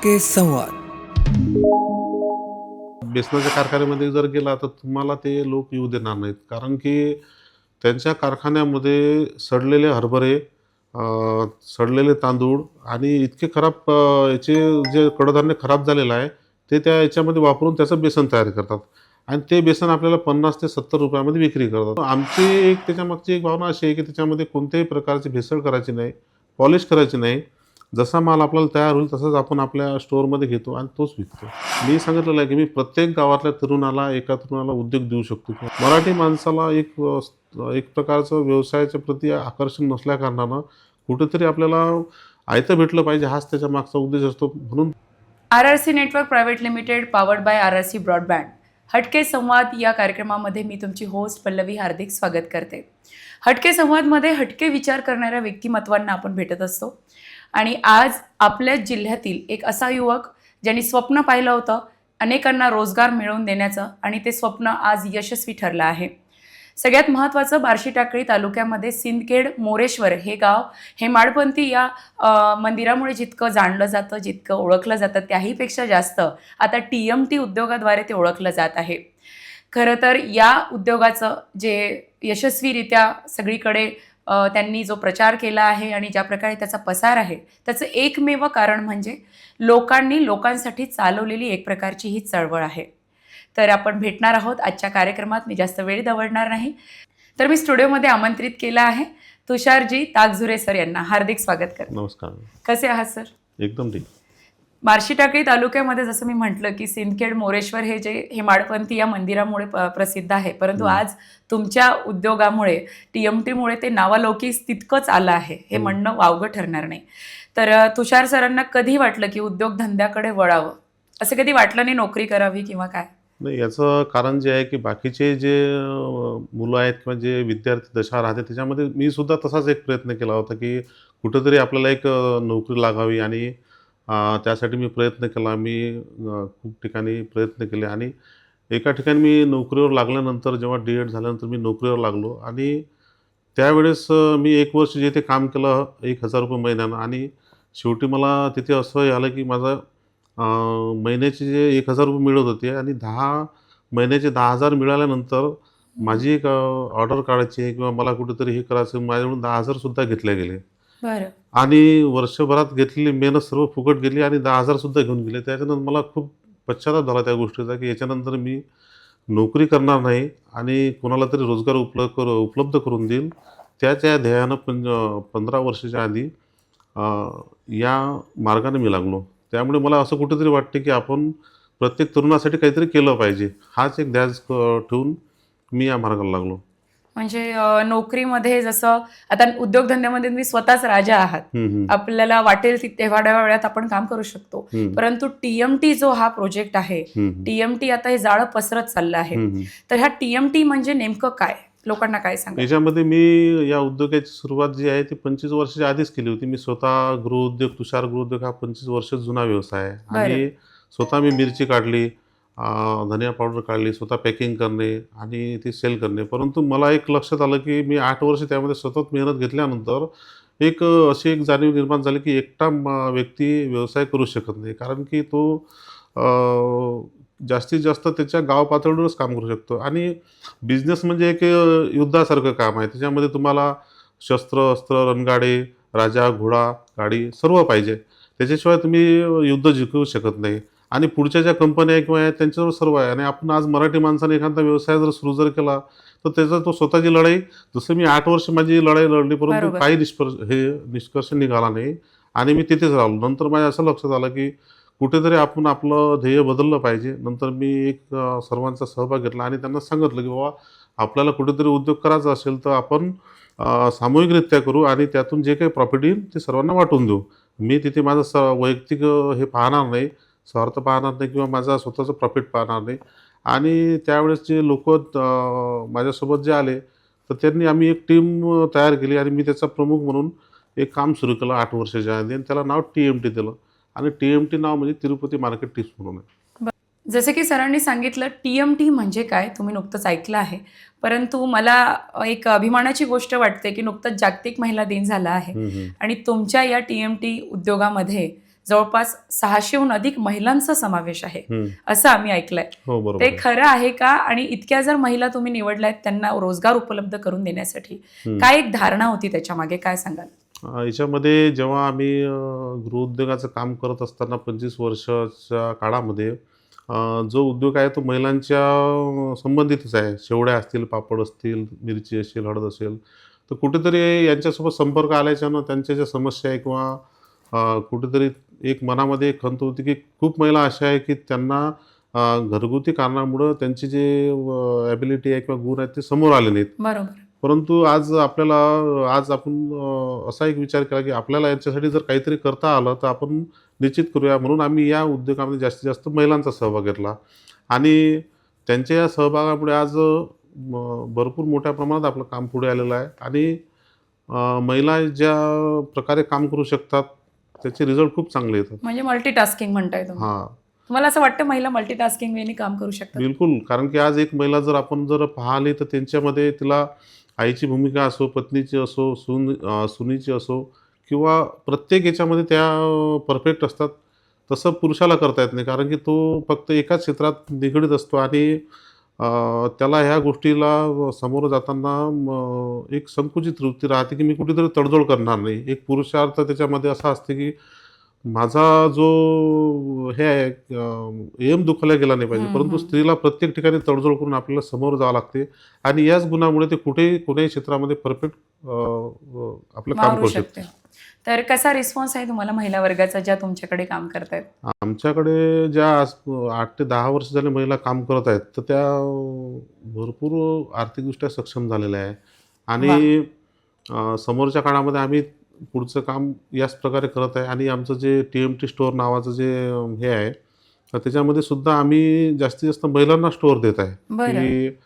टक्के संवाद. बेसनाच्या कारखान्यामध्ये जर गेला तर तुम्हाला ते लोक येऊ देणार नाहीत. कारण की त्यांच्या कारखान्यामध्ये सडलेले हरभरे सडलेले तांदूळ आणि इतके खराब याचे जे कडधान्य खराब झालेलं आहे ते त्या याच्यामध्ये वापरून त्याचं बेसन तयार करतात. आणि ते बेसन आपल्याला पन्नास ते सत्तर रुपयामध्ये विक्री करतात. आमची एक त्याच्यामागची एक भावना अशी आहे की त्याच्यामध्ये कोणत्याही प्रकारची भेसळ करायची नाही पॉलिश करायची नाही. जसा माल आपल्याला तयार होईल तसंच आपण आपल्या स्टोअरमध्ये घेतो आणि तोच विकतो. मी सांगितलेलं आहे की मी प्रत्येक गावातल्या तरुणाला एका तरुणाला उद्योग देऊ शकतो मराठी माणसाला एक एक प्रकारचं व्यवसायाच्या प्रती आकर्षण नसल्याकारणानं कुठेतरी आपल्याला आयतं भेटलं पाहिजे हाच त्याच्या मागचा उद्देश असतो. म्हणून R R C network private limited powered by R R C broadband हटके संवाद या कार्यक्रमामध्ये मी तुमची होस्ट पल्लवी हार्दिक स्वागत करते. हटके संवादमध्ये हटके विचार करणाऱ्या व्यक्तिमत्वांना आपण भेटत असतो. आणि आज आपल्याच जिल्ह्यातील एक असा युवक ज्यांनी स्वप्न पाहिलं होतं अनेकांना रोजगार मिळवून देण्याचं आणि ते स्वप्न आज यशस्वी ठरलं आहे. सगळ्यात महत्त्वाचं बार्शी टाकळी तालुक्यामध्ये सिंदखेड मोरेश्वर हे गाव हे माडपंथी या मंदिरामुळे जितकं जाणलं जातं जितकं ओळखलं जातं त्याहीपेक्षा जास्त आता टी एम टी उद्योगाद्वारे ते ओळखलं जात आहे. खरं तर या उद्योगाचं जे यशस्वीरित्या सगळीकडे त्यांनी जो प्रचार केला आहे आणि ज्या प्रकारे त्याचा पसार आहे त्याचं एकमेव कारण म्हणजे लोकांनी लोकांसाठी चालवलेली एक प्रकारची ही चळवळ आहे. तर आपण भेटणार आहोत आजच्या कार्यक्रमात मी जास्त वेळ दवडणार नाही. तर मी स्टुडिओमध्ये आमंत्रित केलं आहे तुषारजी ताकझुरे सर यांना हार्दिक स्वागत करते. नमस्कार. कसे आहात सर? एकदम ठीक. बार्शी टाकळी तालुक्यामध्ये जसं मी म्हटलं की सिंदखेड मोरेश्वर हे जे हेमाडपंथी या मंदिरामुळे प्रसिद्ध आहे. परंतु. आज तुमच्या उद्योगामुळे टी एम टीमुळे ते नावालौकिक तितकंच आलं आहे. हे. म्हणणं वावगं ठरणार नाही. तर तुषार सरांना कधी वाटलं की उद्योगधंद्याकडे वळावं? असं कधी वाटलं नाही नोकरी करावी किंवा काय? नाही याचं कारण जे आहे की बाकीचे जे मुलं आहेत किंवा जे विद्यार्थी दशा राहते त्याच्यामध्ये मी सुद्धा तसाच एक प्रयत्न केला होता की कुठंतरी आपल्याला एक नोकरी लागावी आणि त्यासाठी मी प्रयत्न केला. मी खूप ठिकाणी प्रयत्न केले आणि एका ठिकाणी मी नोकरीवर लागल्यानंतर जेव्हा डी एड झाल्यानंतर मी नोकरीवर लागलो आणि त्यावेळेस मी एक वर्ष जिथे काम केलं एक हजार रुपये महिन्यानं आणि शेवटी मला तिथे असं आलं की माझं महिन्याचे जे एक हजार रुपये मिळत होते आणि दहा महिन्याचे दहा हजार मिळाल्यानंतर माझी एक ऑर्डर काढायची आहे किंवा मला कुठेतरी हे करायचं माझ्याकडून दहा हजारसुद्धा घेतले गेले. आणि वर्षभरात घेतलेली मेहनत सर्व फुकट गेली आणि दहा हजारसुद्धा घेऊन गेले. त्याच्यानंतर मला खूप पश्चाताप झाला त्या गोष्टीचा की याच्यानंतर मी नोकरी करणार नाही आणि कोणाला तरी रोजगार उपलब्ध कर उपलब्ध करून देईल. त्याच्या ध्येयानं पंज पंधरा वर्षाच्या आधी या मार्गाने मी लागलो. त्यामुळे मला असं कुठेतरी वाटते की आपण प्रत्येक तरुणासाठी काहीतरी केलं पाहिजे. हाच एक ध्यास ठेवून मी या मार्गाला लागलो. म्हणजे नोकरीमध्ये जसं आता उद्योगधंद्यामध्ये तुम्ही स्वतःच राजा आहात. आपल्याला वाटेल ती तेवढ्या वेळात आपण काम करू शकतो. परंतु टीएमटी जो हा प्रोजेक्ट आहे टीएमटी आता हे जाळं पसरत चाललं आहे. तर ह्या टीएमटी म्हणजे नेमकं काय? लोकांना काय सांगा याच्यामध्ये मी या उद्योगाची सुरुवात जी आहे ती पंचवीस वर्षाच्या आधीच केली होती. मी स्वतः गृहउद्योग तुषार गृहउद्योग हा पंचवीस वर्ष जुना व्यवसाय आहे. आणि स्वतः मी मिरची काढली. धनिया पावडर काढली स्वतः पॅकिंग करणे आणि ती सेल करणे. परंतु मला एक लक्षात आलं की मी आठ वर्ष त्यामध्ये सतत मेहनत घेतल्यानंतर एक अशी एक जाणीव निर्माण झाली की एकटा व्यक्ती व्यवसाय करू शकत नाही. कारण की तो जास्तीत जास्त त्याच्या गाव पातळीवरच काम करू शकतो. आणि बिझनेस म्हणजे एक युद्धासारखं काम आहे. त्याच्यामध्ये तुम्हाला शस्त्र अस्त्र रणगाडे राजा घोडा गाडी सर्व पाहिजे. त्याच्याशिवाय तुम्ही युद्ध जिंकू शकत नाही. आणि पुढच्या ज्या कंपन्या आहे किंवा आहेत त्यांच्यावर सर्व आहे. आणि आपण आज मराठी माणसाने एखादा व्यवसाय जर सुरू जर केला तर त्याचा तो स्वतःची लढाई जसं मी आठ वर्ष माझी लढाई लढली परंतु. काही निष्पर्श हे निष्कर्ष निघाला नाही. आणि मी तिथेच राहिलो. नंतर माझ्या असं लक्षात आलं की कुठेतरी आपण आपलं ध्येय बदललं पाहिजे. नंतर मी एक सर्वांचा सहभाग घेतला आणि त्यांना सांगितलं की बाबा आपल्याला कुठेतरी उद्योग करायचा असेल तर आपण सामूहिकरित्या करू आणि त्यातून जे काही प्रॉफिट येईल ते सर्वांना वाटून देऊ. मी तिथे माझं स वैयक्तिक हे पाहणार नाही. स्वार्थ पाहणार नाही किंवा माझा स्वतःचं प्रॉफिट पाहणार नाही. आणि त्यावेळेस जे लोक माझ्यासोबत जे आले तर त्यांनी आम्ही एक टीम तयार केली आणि मी त्याचा प्रमुख म्हणून एक काम सुरू केलं आठ वर्षाच्या आधी आणि त्याला नाव टी एम टी दिलं. आणि टी एम टी नाव म्हणजे तिरुपती मार्केट टिप्स म्हणून आहे. जसं की सरांनी सांगितलं टीएमटी म्हणजे काय? तुम्ही नुकतंच ऐकलं आहे. परंतु मला एक अभिमानाची गोष्ट वाटते की नुकतंच जागतिक महिला दिन झाला आहे. आणि तुमच्या या टीएमटी उद्योगामध्ये जवळपास सहाशेहून अधिक महिलांचा समावेश आहे. असं आम्ही ऐकलंय हो बरोबर ते. खरं आहे का आणि इतक्या जर महिला तुम्ही निवडल्यात त्यांना रोजगार उपलब्ध करून देण्यासाठी. काय एक धारणा होती त्याच्यामागे काय सांगाल याच्यामध्ये जेव्हा आम्ही गृहउद्योगाचं काम करत असताना पंचवीस वर्षाच्या काळामध्ये जो उद्योग आहे तो महिलांच्या संबंधितच आहे शेवड्या असतील पापड असतील मिरची असेल हळद असेल तर कुठेतरी यांच्यासोबत संपर्क आल्याच्यानं त्यांच्या ज्या समस्या आहे किंवा कुठेतरी एक मनामध्ये एक खंत होती की खूप महिला अशा आहे की त्यांना घरगुती कारणामुळं त्यांची जे ॲबिलिटी आहे किंवा गुण आहेत ते समोर आले नाहीत. बरोबर. परंतु आज आपल्याला आज आपण असा एक विचार केला की आपल्याला याच्यासाठी जर काहीतरी करता आलं तर आपण निश्चित करूया. म्हणून आम्ही या उद्योगामध्ये जास्तीत जास्त महिलांचा सहभाग घेतला. आणि त्यांच्या या सहभागामुळे आज म, भरपूर मोठ्या प्रमाणात आपलं काम पुढे आलेलं आहे. आणि महिला ज्या प्रकारे काम करू शकतात त्याचे रिझल्ट खूप चांगले येतात. म्हणजे मल्टीटास्किंग म्हणताय तुम्ही. हां. तुम्हाला असं वाटतं महिला मल्टीटास्किंग वेनी काम करू शकतात? बिलकुल. कारण की आज एक महिला जर आपण जर पाहिली तर त्यांच्यामध्ये तिला आईची भूमिका असो पत्नीची असो सून अं, सुनीची असो किंवा प्रत्येक याच्यामध्ये त्या परफेक्ट असतात. तसं पुरुषाला करता येत नाही. कारण की तो फक्त एकाच क्षेत्रात निगडीत असतो आणि त्याला ह्या गोष्टीला समोर जाताना एक संकुचित वृत्ती राहते की मी कुठेतरी तडजोड करणार नाही. एक पुरुषार्थ त्याच्यामध्ये असा असते की माझा जो हे आहे एम दुखावला गेला नाही पाहिजे. परंतु. स्त्रीला प्रत्येक ठिकाणी तडजोड करून आपल्याला समोर जावं लागते आणि याच गुणामुळे ते कुठेही कोणत्याही क्षेत्रामध्ये परफेक्ट आपलं काम करू शकते. तर कसा रिस्पॉन्स आहे तुम्हाला महिला वर्गाचा ज्या तुमच्याकडे काम करतायत? आमच्याकडे ज्या आज आठ ते दहा वर्ष झाले महिला काम करत आहेत तर त्या भरपूर आर्थिकदृष्ट्या सक्षम झालेल्या आहे आणि समोरच्या काळामध्ये आम्ही पुढचं काम याच प्रकारे करत आहे. आणि आमचं जे टी एम टी स्टोअर नावाचं जे हे आहे तर त्याच्यामध्ये सुद्धा आम्ही जास्तीत जास्त महिलांना स्टोअर देत आहे. की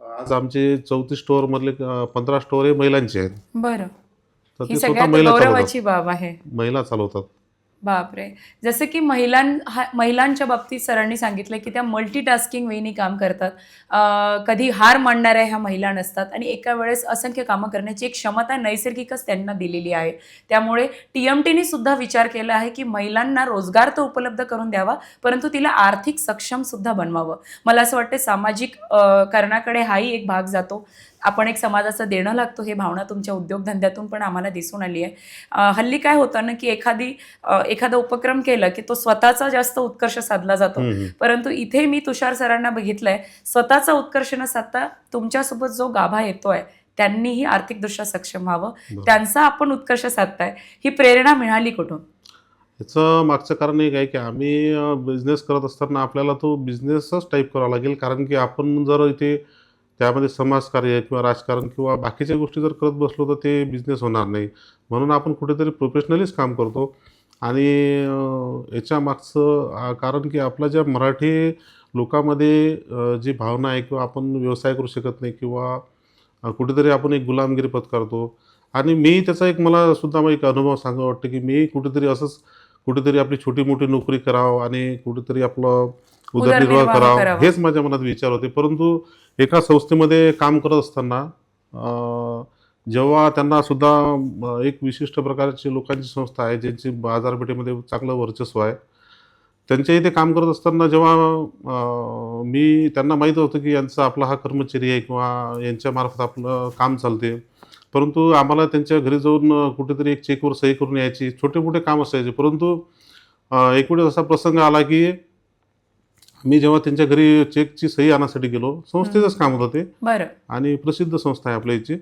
आज आमचे चौतीस स्टोअरमधले पंधरा स्टोअर हे महिलांचे आहेत. बरं. तर ही ते स्वतः सगळ्यात महिला चालवतात. गौरवाची बाब आहे. महिला चालवतात. बापरे. जसं की महिलां हा महिलांच्या बाबतीत सरांनी सांगितलं की त्या मल्टीटास्किंग वेनी काम करतात. अं, कधी हार मांडणाऱ्या ह्या महिला नसतात आणि एका वेळेस असंख्य कामं करण्याची एक क्षमता नैसर्गिकच त्यांना दिलेली आहे. त्यामुळे टी एम टीने सुद्धा विचार केला आहे की महिलांना रोजगार तर उपलब्ध करून द्यावा परंतु तिला आर्थिक सक्षम सुद्धा बनवावं. मला असं वाटतं सामाजिक अं, करणाकडे हाही एक भाग जातो. आपण एक समाजाचं देणं लागतो हे भावना तुमच्या उद्योगधंद्यातून पण आम्हाला दिसून आली आहे. हल्ली काय होतं ना की एखादी एखादा उपक्रम केला की तो स्वतःचा जास्त उत्कर्ष साधला जातो. परंतु इथे मी तुषार सरांना बघितलंय स्वतःचा उत्कर्ष न साधता तुमच्यासोबत जो गाभा येतोय त्यांनीही आर्थिकदृष्ट्या सक्षम व्हावं. त्यांचा आपण उत्कर्ष साधताय ही प्रेरणा मिळाली कुठून? याचं मागचं कारण एक आहे की आम्ही बिझनेस करत असताना आपल्याला तो बिझनेसच टाईप करावा लागेल. कारण की आपण जर इथे त्यामध्ये समाजकार्य किंवा राजकारण किंवा बाकीच्या गोष्टी जर करत बसलो तर ते बिझनेस होणार नाही. म्हणून आपण कुठेतरी प्रोफेशनलीच काम करतो. आणि याच्या मागचं कारण की आपल्या ज्या मराठी लोकांमध्ये जी भावना आहे किंवा आपण व्यवसाय करू शकत नाही किंवा कुठेतरी आपण एक गुलामगिरी पत्करतो आणि मी त्याचा एक मला सुद्धा मग एक अनुभव सांगा वाटतं की मी कुठेतरी असंच कुठेतरी आपली छोटी मोठी नोकरी करावं आणि कुठेतरी आपलं उदरनिर्वाह करावा. हेच माझ्या मनात विचार होते. परंतु एका संस्थेमध्ये काम करत असताना जेव्हा त्यांना सुद्धा एक विशिष्ट प्रकारची लोकांची संस्था आहे ज्यांची बाजारपेठेमध्ये चांगलं वर्चस्व आहे त्यांच्या इथे काम करत असताना जेव्हा मी त्यांना माहीत होतं की यांचा आपला हा कर्मचारी आहे किंवा यांच्यामार्फत आपलं काम चालते परंतु आम्हाला त्यांच्या घरी जाऊन कुठेतरी एक चेकवर सही करून यायची छोटे मोठे काम असायचे परंतु एक वेळेस असा प्रसंग आला की मी जेव्हा त्यांच्या घरी चेकची सही आणण्यासाठी गेलो संस्थेचंच काम होतं ते. बरं. आणि प्रसिद्ध संस्था आहे आपल्या इथे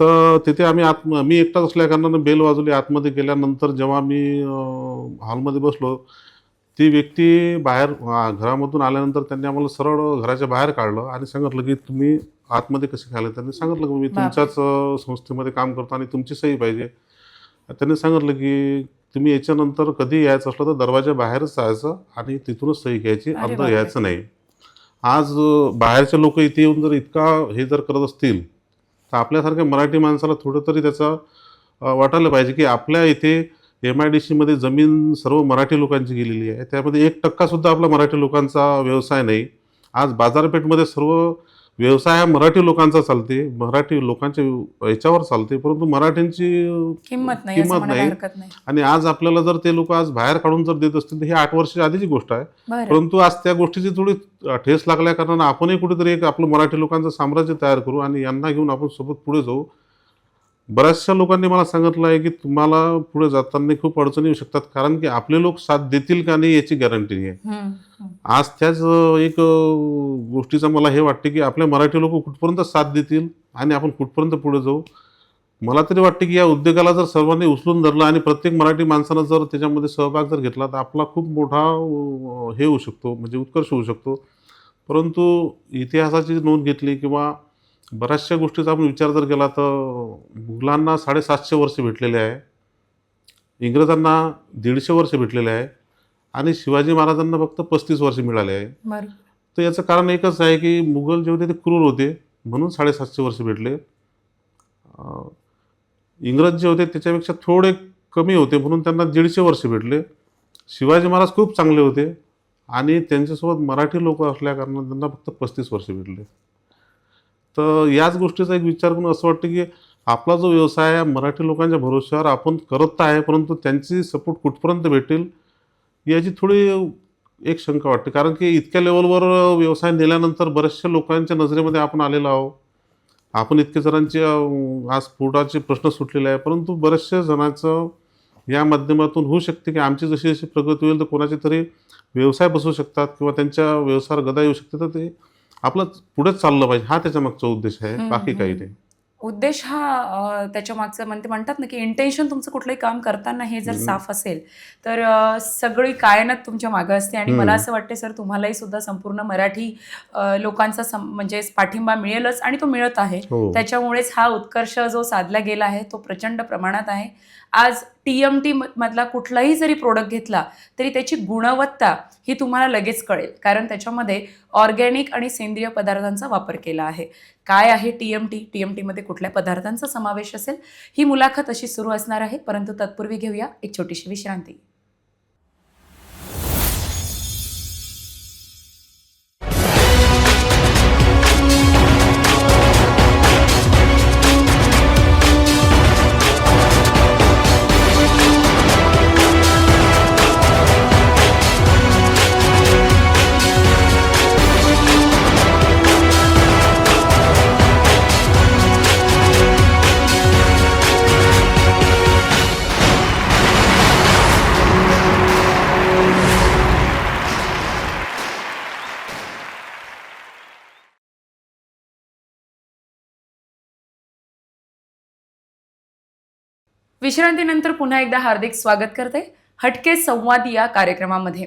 तर तिथे आम्ही आत मी एकटाच असल्या कारणानं बेल वाजवली. आतमध्ये गेल्यानंतर जेव्हा मी हॉलमध्ये बसलो ती व्यक्ती बाहेर घरामधून आल्यानंतर त्यांनी आम्हाला सरळ घराच्या बाहेर काढलं आणि सांगितलं की तुम्ही आतमध्ये कसे खाले? त्यांनी सांगितलं की मी. तुमच्याच संस्थेमध्ये काम करतो आणि तुमची सही पाहिजे. त्यांनी सांगितलं की तुम्ही याच्यानंतर कधी यायचं असलं तर दरवाजा बाहेरच जायचं आणि तिथूनच सही घ्यायची अरे अंदर बापरे. यायचं नाही. आज बाहेरचे लोक इथे येऊन जर इतका हे जर करत असतील तर आपल्यासारख्या मराठी माणसाला थोडं तरी त्याचा वाटायला पाहिजे की आपल्या इथे एम आय डी सीमध्ये जमीन सर्व मराठी लोकांची गेलेली आहे. त्यामध्ये एक टक्कासुद्धा आपला मराठी लोकांचा व्यवसाय नाही. आज बाजारपेठमध्ये सर्व व्यवसाय हा मराठी लोकांचा चालते मराठी लोकांच्या याच्यावर चालते परंतु मराठ्यांची किंमत नाही किंमत आणि आज आपल्याला जर ते लोक आज बाहेर काढून जर देत असतील तर ही आठ वर्षाच्या आधीची गोष्ट आहे. परंतु आज त्या गोष्टीची थोडी ठेस लागल्या कारणानं आपणही कुठेतरी एक आपलं मराठी लोकांचं साम्राज्य तयार करू आणि यांना घेऊन आपण सोबत पुढे जाऊ. बऱ्याचशा लोकांनी मला सांगितलं आहे की तुम्हाला पुढे जाताना खूप अडचणी येऊ शकतात कारण की आपले लोक साथ देतील का नाही याची गॅरंटी नाही. आज त्याच एक गोष्टीचं मला हे वाटते की आपले मराठी लोक कुठपर्यंत साथ देतील आणि आपण कुठपर्यंत पुढे जाऊ? मला तरी वाटते की या उद्योगाला जर सर्वांनी उचलून धरलं आणि प्रत्येक मराठी माणसानं जर त्याच्यामध्ये सहभाग जर घेतला तर आपला खूप मोठा हे होऊ शकतो म्हणजे उत्कर्ष होऊ शकतो. परंतु इतिहासाची नोंद घेतली किंवा बऱ्याचशा गोष्टीचा आपण विचार जर केला तर मुघलांना साडेसातशे वर्ष भेटलेले आहे. इंग्रजांना दीडशे वर्ष भेटलेले आहे. आणि शिवाजी महाराजांना फक्त पस्तीस वर्ष मिळाले आहे. तर याचं कारण एकच आहे की मुघल जे होते ते क्रूर होते म्हणून साडेसातशे वर्ष भेटले. इंग्रज जे होते त्याच्यापेक्षा थोडे कमी होते म्हणून त्यांना दीडशे वर्ष भेटले. शिवाजी महाराज खूप चांगले होते. आणि त्यांच्यासोबत मराठी लोक असल्या कारणाने त्यांना फक्त पस्तीस वर्ष भेटले. तर याच गोष्टीचा एक विचार करून असं वाटतं की आपला जो व्यवसाय आहे मराठी लोकांच्या भरोश्यावर आपण करत तर आहे परंतु त्यांची सपोर्ट कुठपर्यंत भेटेल याची थोडी एक शंका वाटते. कारण की इतक्या लेवलवर व्यवसाय नेल्यानंतर बऱ्याचशा लोकांच्या नजरेमध्ये आपण आलेलो आहोत. आपण इतके जणांचे आज पोटाचे प्रश्न सुटलेले आहे परंतु बऱ्याचशा जणांचं या माध्यमातून होऊ शकते की आमची जशी जशी प्रगती होईल तर कोणाचे तरी व्यवसाय बसू शकतात किंवा त्यांच्या व्यवसायावर गदा येऊ शकते. तर ते आपलं पुढेच चाललं पाहिजे. हा त्याच्या मागचा उद्देश आहे. बाकी काही. नाही. उद्देश हा त्याच्या मागचं म्हणते म्हणतात ना की इंटेन्शन तुमचं कुठलंही काम करताना हे जर. साफ असेल तर सगळी कायनात तुमच्या मागं असते. आणि. मला असं वाटते सर तुम्हालाही सुद्धा संपूर्ण मराठी लोकांचा म्हणजे पाठिंबा मिळेलच आणि तो मिळत आहे. हो. त्याच्यामुळेच हा उत्कर्ष जो साधला गेला आहे तो प्रचंड प्रमाणात आहे. आज टी एम टी मधला कुठलाही जरी प्रोडक्ट घेतला तरी त्याची गुणवत्ता ही तुम्हाला लगेच कळेल. कारण त्याच्यामध्ये ऑर्गॅनिक आणि सेंद्रिय पदार्थांचा वापर केला आहे. काय आहे T M T T M टीमध्ये कुठल्या पदार्थांचा समावेश असेल? ही मुलाखत अशी सुरू असणार आहे. परंतु तत्पूर्वी घेऊया एक छोटीशी विश्रांती. विश्रांतीनंतर पुन्हा एकदा हार्दिक स्वागत करते हटके संवाद या कार्यक्रमामध्ये.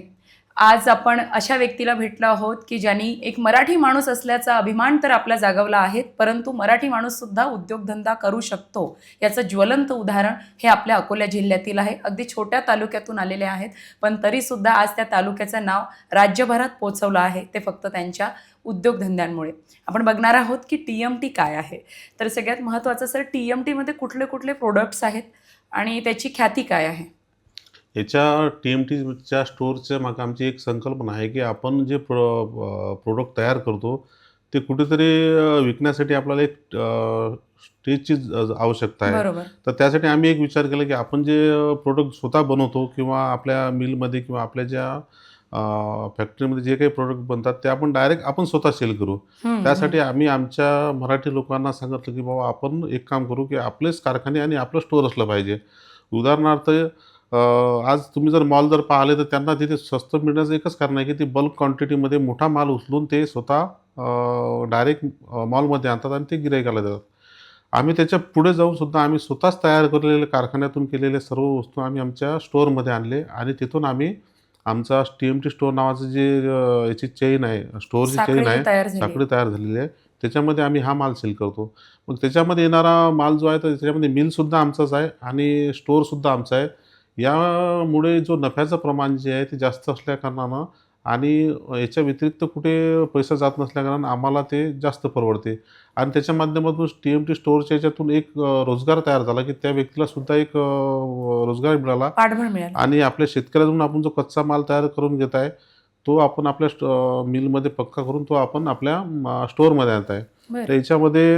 आज आपण अशा व्यक्तीला भेटलो आहोत की ज्यांनी एक मराठी माणूस असल्याचा अभिमान तर आपला जागवला आहे परंतु मराठी माणूससुद्धा उद्योगधंदा करू शकतो. याचं ज्वलंत उदाहरण हे आपल्या अकोला जिल्ह्यातील आहे. अगदी छोट्या तालुक्यातून आलेले आहेत पण तरीसुद्धा आज त्या तालुक्याचं नाव राज्यभरात पोचवलं आहे. ते फक्त त्यांच्या उद्योगधंद्यांमुळे. आपण बघणार आहोत की टी एम टी काय आहे. तर सगळ्यात महत्त्वाचं सर टी एम टीमध्ये कुठले कुठले प्रोडक्ट्स आहेत? आणि त्याची ख्याती काय आहे? याच्या टी एम टीच्या स्टोअरच्या मागे आमची एक संकल्पना आहे की आपण जे प्रो प्रोडक्ट तयार करतो ते कुठेतरी विकण्यासाठी आपल्याला एक स्टेजची आवश्यकता आहे. तर त्यासाठी आम्ही एक विचार केला की आपण जे प्रोडक्ट स्वतः बनवतो किंवा आपल्या मिलमध्ये किंवा आपल्या ज्या फॅक्टरीमध्ये जे काही प्रोडक्ट बनतात ते आपण डायरेक्ट आपण स्वतः सेल करू. त्यासाठी आम्ही आमच्या मराठी लोकांना सांगितलं की बाबा आपण एक काम करू की आपलेच कारखाने आणि आपलं स्टोअर असलं पाहिजे. उदाहरणार्थ आज तुम्ही जर मॉल जर पाहिले तर त्यांना तिथे स्वस्त मिळण्याचं एकच कारण आहे की ते बल्क क्वांटिटीमध्ये मोठा माल उचलून ते स्वतः डायरेक्ट मॉलमध्ये आणतात आणि ते गिरायकाला देतात आम्ही त्याच्या पुढे जाऊन सुद्धा आम्ही स्वतःच तयार केलेले कारखान्यातून केलेले सर्व वस्तू आम्ही आमच्या स्टोअरमध्ये आणले आणि तिथून आम्ही आमचा टी एम टी स्टोअर नावाचं जे याची चेन आहे स्टोअरची चेन आहे साखळी तयार झालेली आहे. त्याच्यामध्ये आम्ही हा माल सेल करतो. मग त्याच्यामध्ये येणारा माल जो आहे तर त्याच्यामध्ये मिलसुद्धा आमचाच आहे आणि स्टोअरसुद्धा आमचा आहे. यामुळे जो नफ्याचं प्रमाण जे आहे ते जास्त असल्या कारणानं आणि याच्या व्यतिरिक्त कुठे पैसा जात नसल्याकारणानं आम्हाला ते जास्त परवडते. आणि त्याच्या माध्यमातून टी एम टी स्टोअरच्या याच्यातून एक रोजगार तयार झाला की त्या व्यक्तीला सुद्धा एक रोजगार मिळाला. आणि आपल्या शेतकऱ्याकडून आपण जो कच्चा माल तयार करून घेत आहे तो आपण आपल्या मिलमध्ये पक्का करून तो आपण आपल्या स्टोअरमध्ये आणत आहे. तर याच्यामध्ये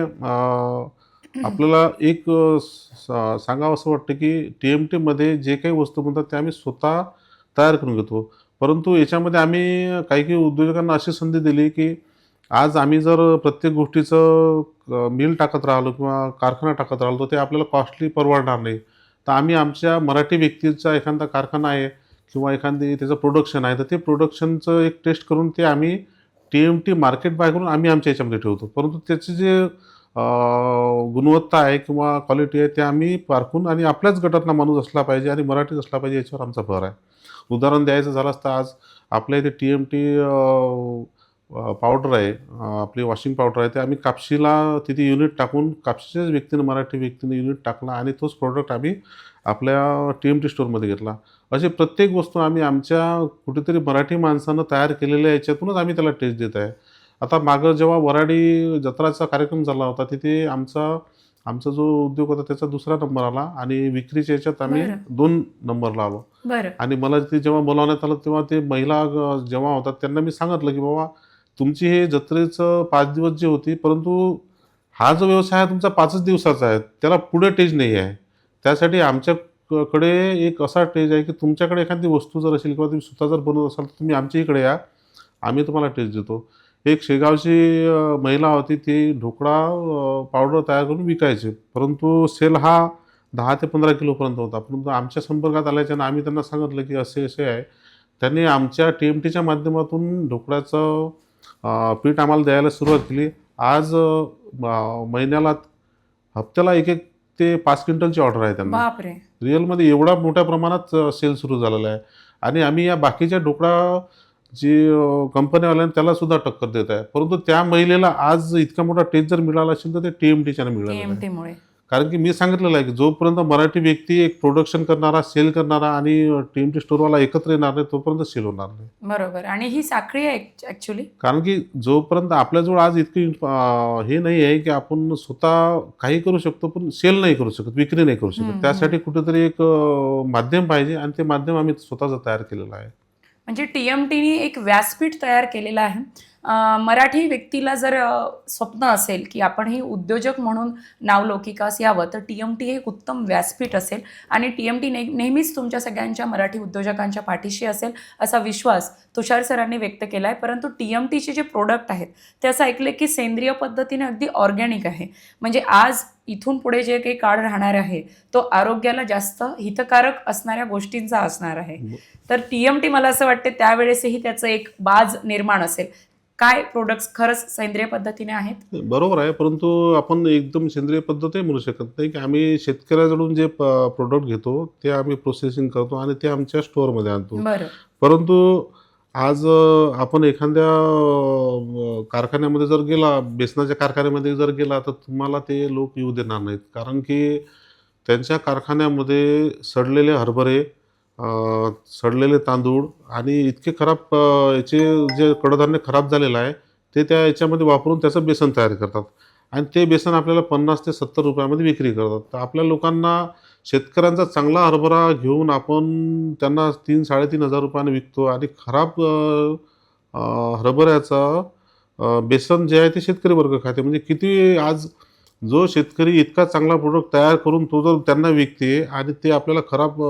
आपल्याला एक सांगावं असं वाटतं की टी एम टीमध्ये जे काही वस्तू म्हणतात ते आम्ही स्वतः तयार करून घेतो. परंतु याच्यामध्ये आम्ही काही काही उद्योजकांना अशी संधी दिली की आज आम्ही जर प्रत्येक गोष्टीचं मिल टाकत राहिलो किंवा कारखाना टाकत राहिलो तर ते आपल्याला कॉस्टली परवडणार नाही. तर आम्ही आमच्या मराठी व्यक्तीचा एखादा कारखाना आहे किंवा एखादी त्याचं प्रोडक्शन आहे तर ते प्रोडक्शनचं एक टेस्ट करून ते आम्ही T M T market buy करून आम्ही आमच्या याच्यामध्ये ठेवतो. परंतु त्याची जे गुणवत्ता आहे किंवा क्वालिटी आहे ते आम्ही पारखून आणि आपल्याच गटातला माणूस असला पाहिजे आणि मराठीच असला पाहिजे याच्यावर आमचा भर आहे. उदाहरण द्यायचं झालं असतं आज आपल्या इथे टी एम टी पावडर आहे आपली वॉशिंग पावडर आहे ते आम्ही कापशीला तिथे युनिट टाकून कापशीच्याच व्यक्तीने मराठी व्यक्तीने युनिट टाकला आणि तोच प्रोडक्ट आम्ही आपल्या टी एम टी स्टोरमध्ये घेतला. असे प्रत्येक वस्तू आम्ही आमच्या कुठेतरी मराठी माणसानं तयार केलेल्या याच्यातूनच आम्ही त्याला टेस्ट देत आहे. आता मागं जेव्हा वराडी जत्राचा कार्यक्रम झाला होता तिथे आमचा आमचा जो उद्योग होता त्याचा दुसरा नंबर आला आणि विक्रीच्या याच्यात आम्ही. दोन नंबरला आलो. बरं. आणि मला ते जेव्हा बोलावण्यात आलं तेव्हा ते महिला जेव्हा होतात त्यांना मी सांगितलं की बाबा तुमची हे जत्रेचं पाच दिवस जे होती परंतु हा जो व्यवसाय आहे तुमचा पाचच दिवसाचा आहे त्याला पुढे टेज नाही आहे. त्यासाठी आमच्याकडे एक असा टेज आहे की तुमच्याकडे एखादी वस्तू जर असेल किंवा तुम्ही स्वतः जर बनवत असाल तर तुम्ही आमच्या इकडे या. आम्ही तुम्हाला टेस्ट देतो. एक शेगावची महिला होती ती ढोकळा पावडर तयार करून विकायचे. परंतु सेल हा दहा ते पंधरा किलोपर्यंत होता. परंतु आमच्या संपर्कात आल्याच्यानं आम्ही त्यांना सांगितलं की असे असे आहे. त्यांनी आमच्या टी एम टीच्या माध्यमातून ढोकळ्याचं पीठ आम्हाला द्यायला सुरुवात केली. आज महिन्याला हप्त्याला एक एक ते पाच क्विंटलची ऑर्डर आहे त्यांना. रिअलमध्ये एवढा मोठ्या प्रमाणात सेल सुरू झालेला आहे. आणि आम्ही या बाकीच्या ढोकळा जी कंपनीवाल्यानं त्याला सुद्धा टक्कर देत आहे. परंतु त्या महिलेला आज इतका मोठा टेस्ट जर मिळाला असेल तर ते टी एम टीच्यानं मिळालं. टीएमटी मुळे. कारण की मी सांगितलेलं आहे की जोपर्यंत मराठी व्यक्ती एक प्रोडक्शन करणारा सेल करणारा आणि टी एम टी स्टोअरवाला एकत्र येणार नाही तोपर्यंत सेल होणार नाही. बरोबर. आणि ही साखळी आहे ऍक्च्युली कारण की जोपर्यंत आपल्याजवळ आज इतकी हे नाही आहे की आपण स्वतः काही करू शकतो पण सेल नाही करू शकत विक्री नाही करू शकत. त्यासाठी कुठेतरी एक माध्यम पाहिजे आणि ते माध्यम आम्ही स्वतःच तयार केलेलं आहे. म्हणजे टी एम टीने एक व्यासपीठ तयार केलेलं आहे. मराठी व्यक्तीला जर स्वप्न असेल की आपणही उद्योजक म्हणून नावलौकिकास यावं तर टी एम टी हे एक उत्तम व्यासपीठ असेल. आणि टी एम टी नेहमीच तुमच्या सगळ्यांच्या मराठी उद्योजकांच्या पाठीशी असेल असा विश्वास तुषार सरांनी व्यक्त केला आहे परंतु टी एम टीचे जे प्रोडक्ट आहेत ते असं ऐकलं की सेंद्रिय पद्धतीने अगदी ऑर्गॅनिक आहे. म्हणजे आज इथून पुढे जे काही काळ राहणार आहे तो आरोग्याला जास्त हितकारक असणाऱ्या गोष्टींचा असणार आहे. तर टी एम टी मला असं वाटते त्यावेळेसही त्याचं एक बाज निर्माण असेल. काय प्रोडक्ट्स खरंच सेंद्रिय पद्धतीने आहेत? बरोबर आहे परंतु आपण एकदम सेंद्रिय पद्धतही म्हणू शकत नाही की आम्ही शेतकऱ्याकडून जे प्रोडक्ट घेतो ते आम्ही प्रोसेसिंग करतो आणि ते आमच्या स्टोअरमध्ये आणतो. बरं. परंतु आज आपण एखाद्या कारखान्यामध्ये जर गेला बेसनाच्या कारखान्यामध्ये जर गेला तर तुम्हाला ते लोक येऊ देणार नाहीत. कारण की त्यांच्या कारखान्यामध्ये सडलेले हरभरे सडलेले तांदूळ आणि इतके खराब याचे जे कडधान्य खराब झालेलं आहे ते त्या याच्यामध्ये वापरून त्याचं बेसन तयार करतात. आणि ते बेसन आपल्याला पन्नास ते सत्तर रुपयामध्ये विक्री करतात. तर आपल्या लोकांना शेतकऱ्यांचा चांगला हरभरा घेऊन आपण त्यांना तीन साडेतीन हजार रुपयाने विकतो आणि खराब हरभऱ्याचं बेसन जे आहे ते शेतकरी वर्ग खाते. म्हणजे किती आज जो शेतकरी इतका चांगला प्रोडक्ट तयार करून तो जर त्यांना विकते आणि ते आपल्याला खराब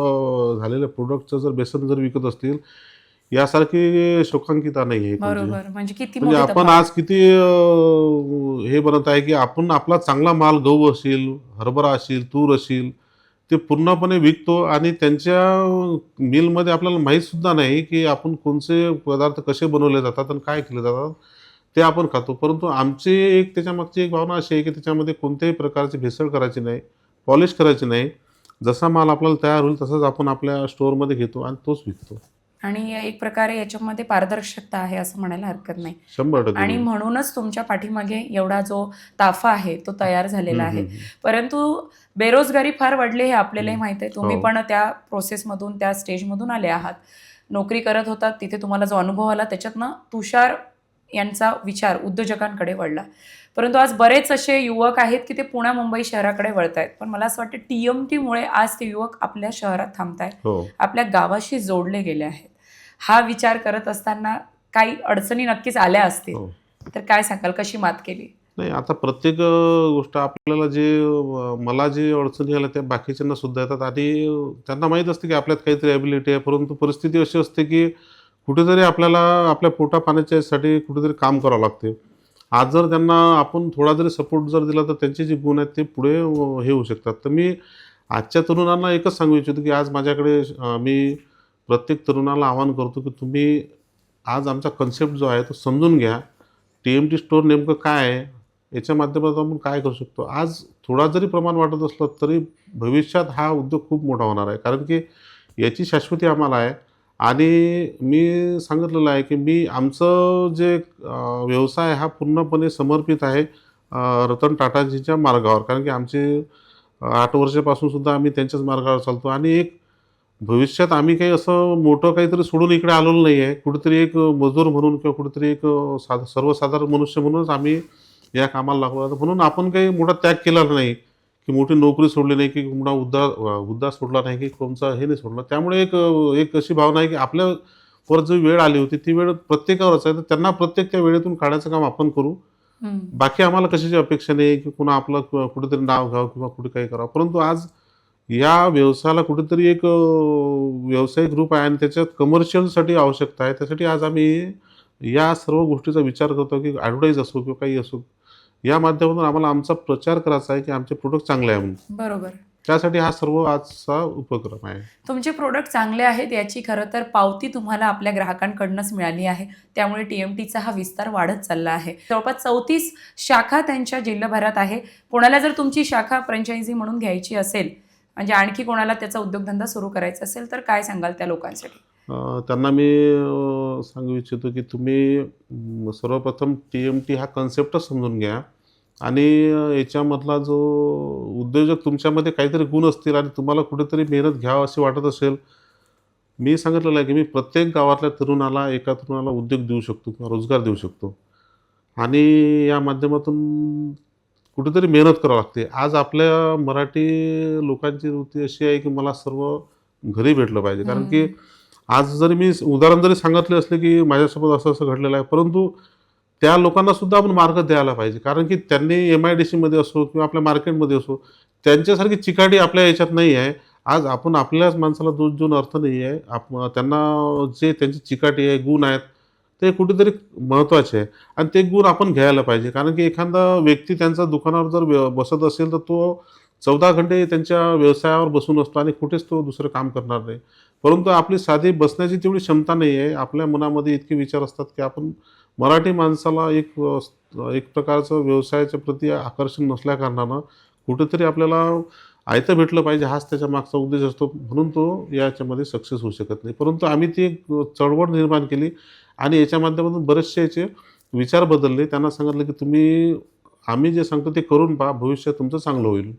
झालेल्या प्रोडक्टचं जर बेसन जर विकत असतील यासारखी शोकांकिता नाही आहे म्हणजे. किती म्हणजे मोठी आपण. आज किती हे बनत आहे की आपण आपला चांगला माल गहू असेल हरभरा असेल तूर असेल ते पूर्णपणे विकतो आणि त्यांच्या मिलमध्ये आपल्याला माहीत सुद्धा नाही की आपण कोणते पदार्थ कसे बनवले जातात आणि काय केले जातात. ते आपण खातो. परंतु आमची एक त्याच्यामागची एक भावना अशी आहे की त्याच्यामध्ये कोणत्याही प्रकारची भेसळ करायची नाही पॉलिश करायची नाही. जसा माल आपल्याला तयार होईल तसाच आपण आपल्या स्टोअरमध्ये घेतो आणि तोच विकतो. आणि एक प्रकारे याच्यामध्ये पारदर्शकता आहे असं म्हणायला हरकत नाही. शंभर टक्के आणि म्हणूनच तुमच्या पाठीमागे एवढा जो ताफा आहे तो तयार झालेला आहे. परंतु बेरोजगारी फार वाढली हे आपल्यालाही माहीत आहे. तुम्ही हो. पण त्या प्रोसेसमधून त्या स्टेजमधून आले आहात. नोकरी करत होतात तिथे तुम्हाला जो अनुभव आला त्याच्यातनं तुषार यांचा विचार उद्योजकांकडे वळला. परंतु आज बरेच असे युवक आहेत की ते पुण्या मुंबई शहराकडे वळत आहेत पण मला असं वाटतं टी एम टीमुळे आज ते युवक आपल्या शहरात थांबत आहेत हो. आपल्या गावाशी जोडले गेले आहेत. हा विचार करत असताना काही अडचणी नक्कीच आल्या असतील. हो. तर काय सांगाल? कशी मात केली? नाही आता प्रत्येक अ, गोष्ट आपल्याला जे अ, मला जे अडचणी आल्या त्या बाकीच्यांना सुद्धा येतात. आणि त्यांना माहीत असते की आपल्यात काहीतरी ॲबिलिटी आहे. परंतु परिस्थिती अशी असते की कुठेतरी आपल्याला आपल्या पोटा पाण्याच्यासाठी कुठेतरी काम करावं लागते. आज जर त्यांना आपण थोडा जरी सपोर्ट जर दिला तर त्यांचे जे गुण आहेत ते पुढे हे होऊ शकतात. तर मी आजच्या तरुणांना एकच सांगू इच्छितो की आज माझ्याकडे मी प्रत्येक तरुणाला आवाहन करतो की तुम्ही आज आमचा कन्सेप्ट जो आहे तो समजून घ्या. टी एम टी स्टोअर नेमकं काय आहे? याच्या माध्यमातून आपण काय करू शकतो? आज थोडा जरी प्रमाण वाटत असलं तरी भविष्यात हा उद्योग खूप मोठा होणार आहे. कारण की याची शाश्वती आम्हाला आहे. आणि मी सांगितलेलं आहे की मी आमचं जे व्यवसाय हा पूर्णपणे समर्पित आहे रतन टाटाजीच्या मार्गावर. कारण की आमचे आठ वर्षापासून सुद्धा आम्ही त्यांच्याच मार्गावर चालतो. आणि एक भविष्यात आम्ही काही असं मोठं काहीतरी सोडून इकडे आलेलो नाही आहे कुठेतरी एक मजूर म्हणून किंवा कुठेतरी एक साध सर्वसाधारण मनुष्य म्हणूनच आम्ही या कामाला लागलो. म्हणून आपण काही मोठा त्याग केला नाही. की मोठी नोकरी सोडली नाही की मोठा हुद्दा हुद्दा सोडला नाही की कोणचा हे नाही सोडला. त्यामुळे एक एक अशी भावना आहे की आपल्यावर जी वेळ आली होती ती वेळ प्रत्येकावरच आहे. तर त्यांना प्रत्येक त्या वेळेतून काढायचं काम आपण करू. बाकी आम्हाला कशाची अपेक्षा नाही की पुन्हा आपलं कुठेतरी नाव घ्यावं किंवा कुठे काही करावं. परंतु आज या व्यवसायाला कुठेतरी एक व्यावसायिक रूप आहे आणि त्याच्यात कमर्शियलसाठी आवश्यकता आहे. त्यासाठी आज आम्ही या सर्व गोष्टीचा विचार करतो की ॲडव्हर्टाईज असो किंवा काही असो. या माध्यमातून आम्हाला आमचा प्रचार करायचा आहे की आमचे प्रोडक्ट चांगले आहे म्हणून. बरोबर. त्यासाठी हा सर्व आजचा उपक्रम आहे. तुमचे प्रोडक्ट चांगले आहेत याची खरं तर पावती तुम्हाला आपल्या ग्राहकांकडनंच मिळाली आहे. त्यामुळे टी एम टीचा हा विस्तार वाढत चालला आहे. जवळपास चौतीस शाखा त्यांच्या जिल्हाभरात आहे. कोणाला जर तुमची शाखा फ्रँचायझी म्हणून घ्यायची असेल म्हणजे आणखी कोणाला त्याचा उद्योगधंदा सुरू करायचा असेल तर काय सांगाल त्या लोकांसाठी? त्यांना मी सांगू इच्छितो की तुम्ही सर्वप्रथम टी एम टी हा कन्सेप्टच समजून घ्या. आणि याच्यामधला जो उद्योजक तुमच्यामध्ये काहीतरी गुण असतील आणि तुम्हाला कुठेतरी मेहनत घ्यावं अशी वाटत असेल मी सांगितलेलं आहे की मी प्रत्येक गावातल्या तरुणाला एका तरुणाला उद्योग देऊ शकतो किंवा रोजगार देऊ शकतो. आणि या माध्यमातून कुठेतरी मेहनत करावं लागते. आज आपल्या मराठी लोकांची वृत्ती अशी आहे की मला सर्व घरी भेटलं पाहिजे. कारण की आज जरी मी उदाहरण जरी सांगितले असले की माझ्यासोबत असं असं घडलेलं आहे परंतु त्या लोकांना सुद्धा आपण मार्ग द्यायला पाहिजे. कारण की त्यांनी एम आय डी सीमध्ये असो किंवा आपल्या मार्केटमध्ये असो त्यांच्यासारखी चिकाटी आपल्या याच्यात नाही आहे. आज आपण आपल्याच माणसाला दोष देऊन अर्थ नाही आहे. आप त्यांना जे त्यांची चिकाटी आहे गुण आहेत ते कुठेतरी महत्त्वाचे आहे. आणि ते गुण आपण घ्यायला पाहिजे. कारण की एखादा व्यक्ती त्यांचा दुकानावर जर व्य- बसत असेल तर तो चौदा घंटे त्यांच्या व्यवसायावर बसून असतो आणि कुठेच तो दुसरं काम करणार नाही. परंतु आपली साधी बसण्याची तेवढी क्षमता नाही आहे. आपल्या मनामध्ये इतके विचार असतात की आपण मराठी माणसाला एक एक प्रकारचं व्यवसायाच्या प्रती आकर्षण नसल्या कारणानं कुठेतरी आपल्याला आयतं भेटलं पाहिजे हाच त्याच्या मागचा उद्देश असतो. म्हणून तो याच्यामध्ये सक्सेस होऊ शकत नाही. परंतु आम्ही ती एक चळवळ निर्माण केली आणि याच्या माध्यमातून बरेचसे याचे विचार बदलले. त्यांना सांगितलं की तुम्ही आम्ही जे सांगतो ते करून पहा. भविष्य तुमचं चांगलं होईल.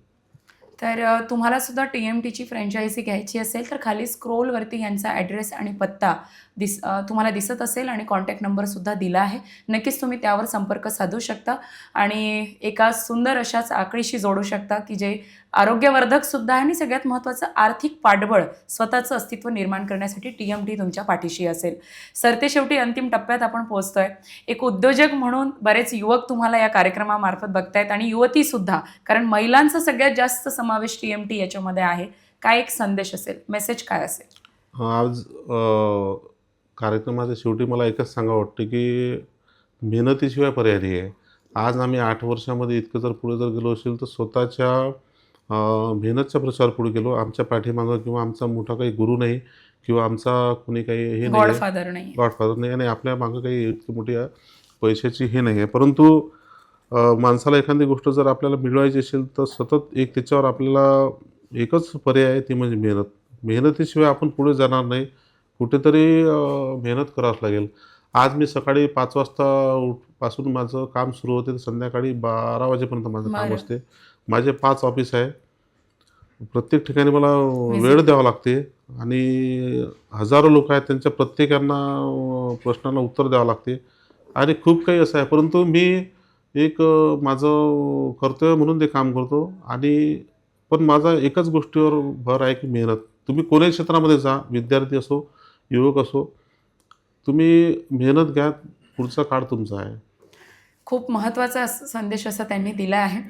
तर तुम्हालासुद्धा तुम्हाला सुद्धा टी एम टीची फ्रँचायझी घ्यायची असेल तर खाली स्क्रोलवरती यांचा ॲड्रेस आणि पत्ता दिस तुम्हाला दिसत असेल आणि कॉन्टॅक्ट नंबरसुद्धा दिला आहे. नक्कीच तुम्ही त्यावर संपर्क साधू शकता आणि एका सुंदर अशाच आकडीशी जोडू शकता की जे आरोग्यवर्धक सुद्धा आहे आणि सगळ्यात महत्त्वाचं आर्थिक पाठबळ स्वतःचं अस्तित्व निर्माण करण्यासाठी टी एम टी तुमच्या पाठीशी असेल. सरते शेवटी अंतिम टप्प्यात आपण पोहोचतोय. एक उद्योजक म्हणून बरेच युवक तुम्हाला या कार्यक्रमामार्फत बघतायत आणि युवतीसुद्धा कारण महिलांचा सगळ्यात जास्त समावेश टी एम टी याच्यामध्ये आहे. काय एक संदेश असेल? मेसेज काय असेल? आज कार्यक्रमाच्या शेवटी मला एकच सांगावं वाटतं की मेहनतीशिवाय पर्याय नाही आहे आज आम्ही आठ वर्षामध्ये इतकं जर पुढे जर गेलो असेल तर स्वतःच्या अ, मेहनतच्या प्रचार पुढे गेलो. आमच्या पाठीमागं किंवा आमचा मोठा काही गुरु नाही किंवा आमचा कोणी काही हे नाही. गॉडफादर नाही गॉडफादर नाही आणि आपल्या मागं काही इतकी मोठी पैशाची हे नाही आहे. परंतु माणसाला एखादी गोष्ट जर आपल्याला मिळवायची असेल तर सतत एक त्याच्यावर आपल्याला एकच पर्याय आहे ती म्हणजे मेहनत. मेहनतीशिवाय आपण पुढे जाणार नाही. कुठेतरी मेहनत करावंच लागेल. आज मी सकाळी पाच वाजता उठपासून माझं काम सुरू होते. तर संध्याकाळी बारा वाजेपर्यंत माझं काम. असते. माझे पाच ऑफिस आहे. प्रत्येक ठिकाणी मला. वेळ द्यावा लागते आणि हजारो लोक आहेत त्यांच्या प्रत्येकांना प्रश्नांना उत्तर द्यावं लागते. आणि खूप काही असं आहे परंतु मी एक माझं कर्तव्य म्हणून ते काम करतो आणि पण माझा एकच गोष्टीवर भर आहे की मेहनत. तुम्ही कोणत्याही क्षेत्रामध्ये जा विद्यार्थी असो युवक असो तुम्ही मेहनत घ्या पुढचा काळ तुमचा आहे. खूप महत्त्वाचा संदेश असा त्यांनी दिला आहे.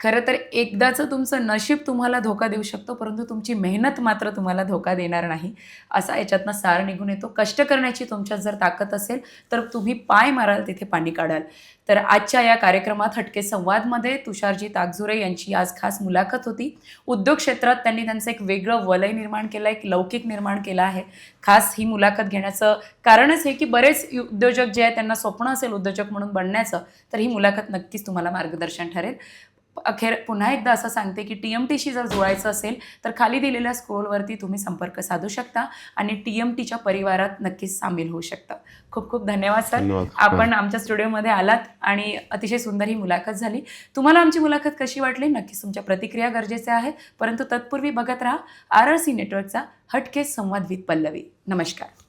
खरं तर एकदाचं तुमचं नशीब तुम्हाला धोका देऊ शकतो परंतु तुमची मेहनत मात्र तुम्हाला धोका देणार नाही. असा याच्यातनं सार निघून येतो. कष्ट करण्याची तुमच्यात जर ताकद असेल तर तुम्ही पाय माराल तिथे पाणी काढाल. तर आजच्या या कार्यक्रमात हटके संवादमध्ये तुषारजी ताकजुरे यांची आज खास मुलाखत होती. उद्योग क्षेत्रात त्यांनी त्यांचं एक वेगळं वलय निर्माण केलं एक लौकिक निर्माण केलं आहे. खास ही मुलाखत घेण्याचं कारणच हे की बरेच उद्योजक जे आहेत त्यांना स्वप्न असेल उद्योजक म्हणून बनण्याचं तर ही मुलाखत नक्कीच तुम्हाला मार्गदर्शन ठरेल. अखेर पुन्हा एकदा असं सांगते की टी एम टीशी जर जुळायचं असेल तर खाली दिलेल्या स्क्रोलवरती तुम्ही संपर्क साधू शकता आणि टी एम टीच्या परिवारात नक्कीच सामील होऊ शकता. खूप खूप धन्यवाद सर. आपण आमच्या स्टुडिओमध्ये आलात आणि अतिशय सुंदर ही मुलाखत झाली. तुम्हाला आमची मुलाखत कशी वाटली? नक्कीच तुमच्या प्रतिक्रिया गरजेच्या आहेत. परंतु तत्पूर्वी बघत राहा आर आर सी नेटवर्कचा हटके संवाद विथ पल्लवी. नमस्कार.